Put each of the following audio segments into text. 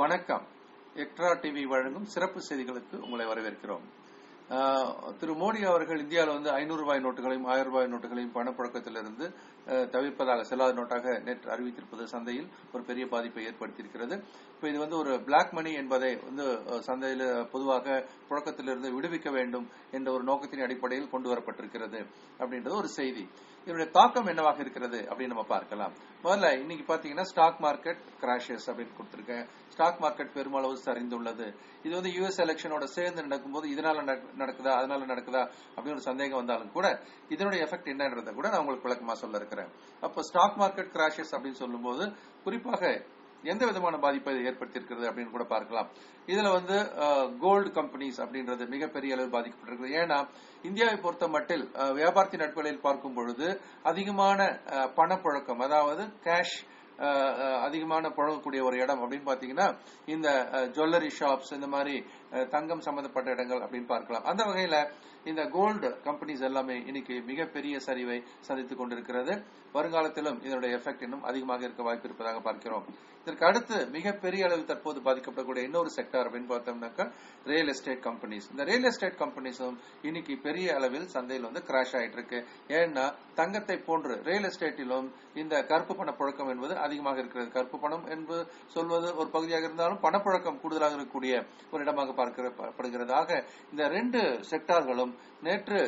வணக்கம். Extra TV வழங்கும் சிறப்பு செய்திகளுக்கு உங்களை வரவேற்கிறோம். திரு மோடி அவர்கள் இந்தியாவில் வந்து ஐநூறு ரூபாய் நோட்டுகளையும் ஆயிரம் ரூபாய் நோட்டுகளையும் பணப்புழக்கத்திலிருந்து தவிர்ப்பதாக செல்லாத நோட்டாக நேற்று அறிவித்திருப்பது சந்தையில் ஒரு பெரிய பாதிப்பை ஏற்படுத்தியிருக்கிறது. இப்போ இது வந்து ஒரு பிளாக் மணி என்பதை வந்து சந்தையில் பொதுவாக புழக்கத்திலிருந்து விடுவிக்க வேண்டும் என்ற ஒரு நோக்கத்தின் அடிப்படையில் கொண்டு வரப்பட்டிருக்கிறது அப்படின்றது ஒரு செய்தி. இதனுடைய தாக்கம் என்னவாக இருக்கிறது அப்படின்னு நம்ம பார்க்கலாம். முதல்ல இன்னைக்கு பாத்தீங்கன்னா ஸ்டாக் மார்க்கெட் கிராஷஸ் அப்படின்னு கொடுத்திருக்கேன். ஸ்டாக் மார்க்கெட் பெருமளவு சரிந்துள்ளது. இது வந்து யுஎஸ் எலெக்ஷனோட சேர்ந்து நடக்கும்போது இதனால நடக்குதா அதனால நடக்குதா அப்படின்னு ஒரு சந்தேகம் வந்தாலும் கூட இதனுடைய எஃபெக்ட் என்னன்றதை கூட நான் உங்களுக்கு விளக்கமா சொல்ல இருக்கிறேன். அப்போ ஸ்டாக் மார்க்கெட் கிராஷஸ் அப்படின்னு சொல்லும்போது குறிப்பாக எந்த விதமான பாதிப்பை ஏற்படுத்தியிருக்கிறது அப்படின்னு கூட பார்க்கலாம். இதுல வந்து கோல்டு கம்பெனிஸ் அப்படின்றது மிகப்பெரிய அளவில் பாதிக்கப்பட்டிருக்கிறது ஏன்னா இந்தியாவை பொறுத்த மட்டில் வியாபாரத்தின் அடிப்படையில் பார்க்கும் பொழுது அதிகமான பணப்புழக்கம் அதாவது கேஷ் அதிகமான புழங்கக்கூடிய ஒரு இடம் அப்படின்னு பாத்தீங்கன்னா இந்த ஜுவல்லரி ஷாப்ஸ் இந்த மாதிரி தங்கம் சம்பந்தப்பட்ட இடங்கள் அப்படின்னு பார்க்கலாம். அந்த வகையில இந்த கோல்டு கம்பெனிஸ் எல்லாமே இன்னைக்கு மிகப்பெரிய சரிவை சந்தித்துக் கொண்டிருக்கிறது. வருங்காலத்திலும் இதனுடைய எஃபெக்ட் இன்னும் அதிகமாக இருக்க வாய்ப்பு இருப்பதாக பார்க்கிறோம். இதற்கு அடுத்து மிகப்பெரிய அளவில் தற்போது பாதிக்கப்படக்கூடிய இன்னொரு செக்டார் அப்படின்னு பார்த்தோம்னாக்கா ரியல் எஸ்டேட் கம்பெனிஸ் இந்த ரியல் எஸ்டேட் கம்பெனிஸும் இன்னைக்கு பெரிய அளவில் சந்தையில் வந்து கிராஷ் ஆயிட்டு இருக்கு ஏன்னா தங்கத்தை போன்று ரியல் எஸ்டேட்டிலும் இந்த கருப்பு பண புழக்கம் என்பது அதிகமாக இருக்கிறது. கருப்பு பணம் என்பது சொல்வது ஒரு பகுதியாக இருந்தாலும் பணப்புழக்கம் கூடுதலாக இருக்கக்கூடிய ஒரு இடமாக பார்க்கப்படுகிறதாக இந்த ரெண்டு செக்டார்களும் நேற்று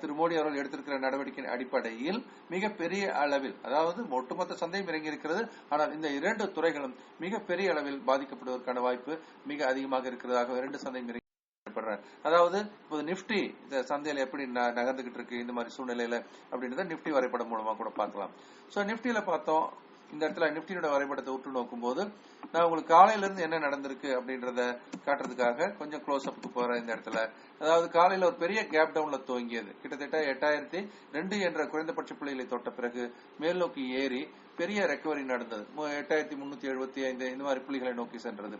திரு மோடி அவர்கள் எடுத்திருக்கிற நடவடிக்கையின் அடிப்படையில் மிகப்பெரிய அளவில் அதாவது ஒட்டுமொத்த சந்தையும் இறங்கி இருக்கிறது ஆனால் இந்த இரண்டு துறைகளும் மிகப்பெரிய அளவில் பாதிக்கப்படுவதற்கான வாய்ப்பு மிக அதிகமாக இருக்கிறதாக இரண்டு சந்தையும் அதாவது இப்போது நிப்டி இந்த சந்தையில எப்படி ந- நகர்ந்துகிட்டு இருக்கு இந்த மாதிரி சூழ்நிலையில அப்படின்றத நிப்டி வரைபடம் மூலமா கூட பார்க்கலாம். சோ நிப்டியில பார்த்தோம் இந்த இடத்துல நிப்டியோட வரைபடத்தை உற்று நோக்கும்போது நான் உங்களுக்கு காலையில இருந்து என்ன நடந்திருக்கு அப்படின்றத காட்டுறதுக்காக கொஞ்சம் க்ளோஸ் அப்புக்கு போறேன் இந்த இடத்துல. அதாவது காலையில ஒரு பெரிய கேப் டவுன்ல துவங்கியது. கிட்டத்தட்ட எட்டாயிரத்தி ரெண்டு என்ற குறைந்தபட்ச புள்ளிகளை தொட்ட பிறகு மேல் நோக்கி ஏறி பெரிய ரெக்கவரி நடந்தது. எட்டாயிரத்தி முன்னூத்தி எழுபத்தி ஐந்து இந்த மாதிரி புள்ளிகளை நோக்கி சென்றது.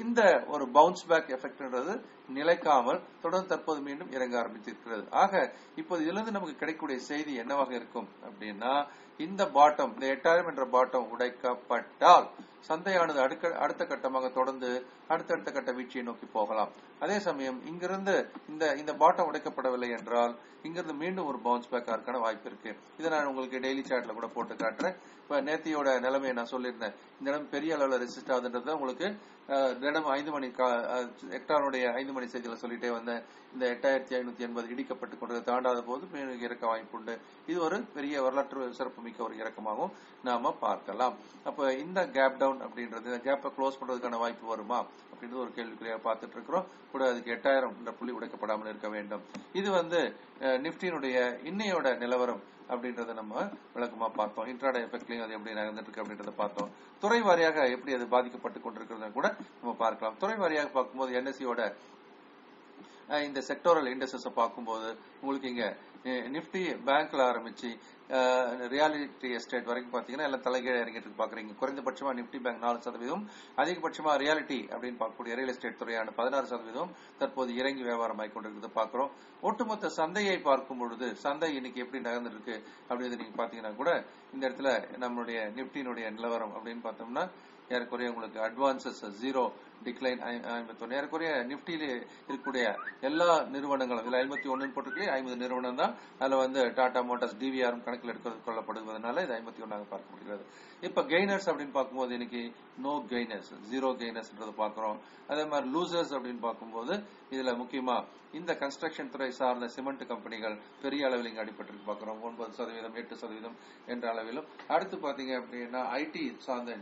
இந்த ஒரு பவுன்ஸ் பேக் எஃபெக்ட்ன்றது நிலைக்காமல் தொடர்ந்து தற்போது மீண்டும் இறங்க ஆரம்பித்திருக்கிறது. ஆக இப்போது இதிலிருந்து நமக்கு கிடைக்கக்கூடிய செய்தி என்னவாக இருக்கும் அப்படின்னா இந்த பாட்டம் இந்த எட்டாயிரம் என்ற பாட்டம் உடைக்கப்பட்டால் சந்தையானது அடுக்க அடுத்த கட்டமாக தொடர்ந்து அடுத்தடுத்த கட்ட வீழ்ச்சியை நோக்கி போகலாம். அதே சமயம் இங்கிருந்து இந்த இந்த பாட்டம் உடைக்கப்படவில்லை என்றால் இங்கிருந்து மீண்டும் ஒரு பவுன்ஸ் பேக் ஆகிறதுக்கான வாய்ப்பு இருக்கு. இதை நான் உங்களுக்கு டெய்லி சாட்ல கூட போட்டு காட்டுறேன். இப்ப நேத்தியோட நிலைமையை நான் சொல்லியிருந்தேன். இந்த இடம் பெரிய அளவில் ரெசிஸ்ட் ஆகுதுன்றது உங்களுக்கு தினம் ஐந்து மணி கா- ஐந்து மணி செய்தியில சொல்லிட்டே வந்தேன். இந்த எட்டாயிரத்தி ஐநூத்தி எண்பது இடிக்கப்பட்டு கொண்டது தாண்டாத போது இறக்க வாய்ப்பு உண்டு. இது ஒரு பெரிய வரலாற்று மிக்க ஒரு இறக்கமாகவும் நாம பார்க்கலாம். அப்ப இந்த கேப் டவுன் அப்படின்றது கேப்பை க்ளோஸ் பண்றதுக்கான வாய்ப்பு வருமா? அப்படின்றது ஒரு கேள்விக்குறியாக பார்த்துட்டு இருக்கிறோம். கூட அதுக்கு எட்டாயிரம் என்ற புள்ளி உடைக்கப்படாமல் இருக்க வேண்டும். இது வந்து நிப்டியினுடைய இன்னையோட நிலவரம் அப்படின்றத நம்ம விளக்கமா பார்த்தோம். இன்ட்ராடே எஃபெக்ட்லயும் அது எப்படி நடந்துட்டு இருக்கு அப்படின்றத பார்த்தோம். துறை வாரியாக எப்படி அது பாதிக்கப்பட்டு கொண்டிருக்கிறத கூட நம்ம பார்க்கலாம். துறை வாரியாக பார்க்கும்போது என்எஸ்சியோட இந்த செக்டோரல் இண்டஸ்ட்ரீஸை பார்க்கும்போது உங்களுக்கு இங்க நிப்டி பேங்க்ல ஆரம்பிச்சு ரியாலிட்டி எஸ்டேட் வரைக்கும் பாத்தீங்கன்னா எல்லாம் தலைகீழ இறங்கிட்டு பார்க்குறீங்க. பாக்குறீங்க குறைந்தபட்சமா பேங்க் நாலு சதவீதம் அதிகபட்சமா ரியாலிட்டி அப்படின்னு பார்க்கக்கூடிய ரியல் எஸ்டேட் துறையான பதினாறு சதவீதம் தற்போது இறங்கி வியாபாரம் ஆகி கொண்டிருக்கிறது பார்க்குறோம். ஒட்டுமொத்த சந்தையை பார்க்கும் பொழுது சந்தை இன்னைக்கு எப்படி நகர்ந்துட்டு இருக்கு அப்படின்னு நீங்க பாத்தீங்கன்னா கூட இந்த இடத்துல நம்மளுடைய நிப்டியினுடைய நிலவரம் அப்படின்னு பார்த்தோம்னா ஏறக்குறைய உங்களுக்கு அட்வான்சஸ் ஜீரோ டிக்ளைன் ஐம்பத்தொன்னு. ஏறக்குறைய நிப்டியில இருக்கக்கூடிய எல்லா நிறுவனங்களும் இதுல ஐம்பத்தி ஒன்னு போட்டிருக்கு ஐம்பது நிறுவனம் தான். அதுல வந்து டாடா மோட்டார்ஸ் டிவிஆரும் கணக்கில் எடுக்கிறது கொள்ளப்படுவதனால இது ஐம்பத்தி ஒன்றாக பார்க்க முடிகிறது. இப்ப கெய்னர்ஸ் அப்படின்னு பார்க்கும்போது இன்னைக்கு நோ கெய்னர்ஸ் ஜீரோ கெய்னர்ஸ்ன்றதை பார்க்கிறோம். அதே மாதிரி லூசர்ஸ் அப்படின்னு பார்க்கும்போது இதுல முக்கியமா இந்த கன்ஸ்ட்ரக்ஷன் துறை சார்ந்த சிமெண்ட் கம்பெனிகள் பெரிய அளவில் இங்கே அடிபட்டு பார்க்கிறோம். ஒன்பது சதவீதம் எட்டு சதவீதம் என்ற அளவிலும். அடுத்து பாத்தீங்க அப்படின்னா ஐடி சார்ந்த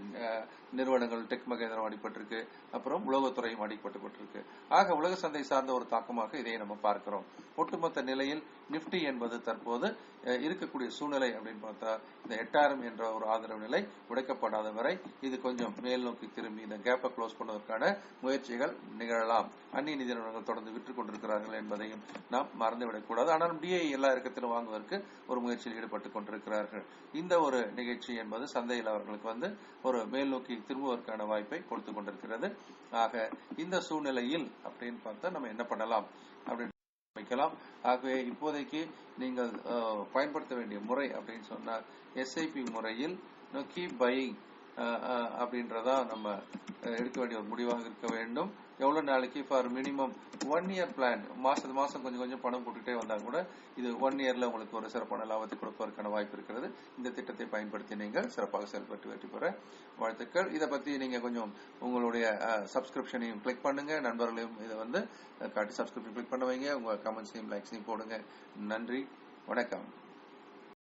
நிறுவனங்கள் டெக் மகேந்திரம் அடிபட்டிருக்கு. அப்புறம் உலகத்துறையும் அடிபட்டுப்பட்டிருக்கு ஆக உலக சந்தை சார்ந்த ஒரு தாக்கமாக இதை நம்ம பார்க்கிறோம். ஒட்டுமொத்த நிலையில் நிப்டி என்பது தற்போது இருக்கக்கூடிய சூழ்நிலை சூழ்நிலை அப்படின்னு பார்த்தா இந்த எட்டாயிரம் என்ற ஒரு ஆதரவு நிலை உடைக்கப்படாத வரை இது கொஞ்சம் மேல் நோக்கி திரும்பி இந்த கேப்பை க்ளோஸ் பண்ணுவதற்கான முயற்சிகள் நிகழலாம். அந்நிய நிதி நிறுவனங்கள் தொடர்ந்து விற்றுக் கொண்டிருக்கிறார்கள் என்பதையும் நாம் மறந்துவிடக்கூடாது ஆனாலும் டிஐ எல்லா இறக்கத்திலும் வாங்குவதற்கு ஒரு முயற்சியில் ஈடுபட்டுக் கொண்டிருக்கிறார்கள். இந்த ஒரு நிகழ்ச்சி என்பது சந்தையில் அவர்களுக்கு வந்து ஒரு மேல் நோக்கி திரும்புவதற்கான வாய்ப்பை கொடுத்து கொண்டிருக்கிறது. ஆக இந்த சூழ்நிலையில் அப்படின்னு பார்த்தா நம்ம என்ன பண்ணலாம்? அப்படின்னு வைக்கலாம். ஆகவே இப்போதைக்கு நீங்கள் பயன்படுத்த வேண்டிய முறை அப்படின்னு சொன்னால் எஸ்ஐபி முறையில் கீப் பையிங் அப்படின்றதா நம்ம எடுக்க வேண்டிய ஒரு முடிவாக இருக்க வேண்டும். எவ்வளவு நாளைக்கு for minimum one year plan மாசத்து மாசம் கொஞ்சம் கொஞ்சம் பணம் போட்டுக்கிட்டே வந்தா கூட இது ஒன் இயர்ல உங்களுக்கு ஒரு சிறப்பான லாபத்தை கொடுப்பதற்கான வாய்ப்பு இருக்கிறது இந்த திட்டத்தை பயன்படுத்தி நீங்கள் சிறப்பாக செயல்பட்டு வெற்றி பெற வாழ்த்துக்கள். இதை பத்தி நீங்க கொஞ்சம் உங்களுடைய சப்ஸ்கிரிப்ஷனையும் கிளிக் பண்ணுங்க. நண்பர்களையும் இதை வந்து காட்டி சப்ஸ்கிரிப்ஷன் கிளிக் பண்ண வைங்க. உங்க கமெண்ட்ஸையும் லைக்ஸையும் போடுங்க. நன்றி. வணக்கம்.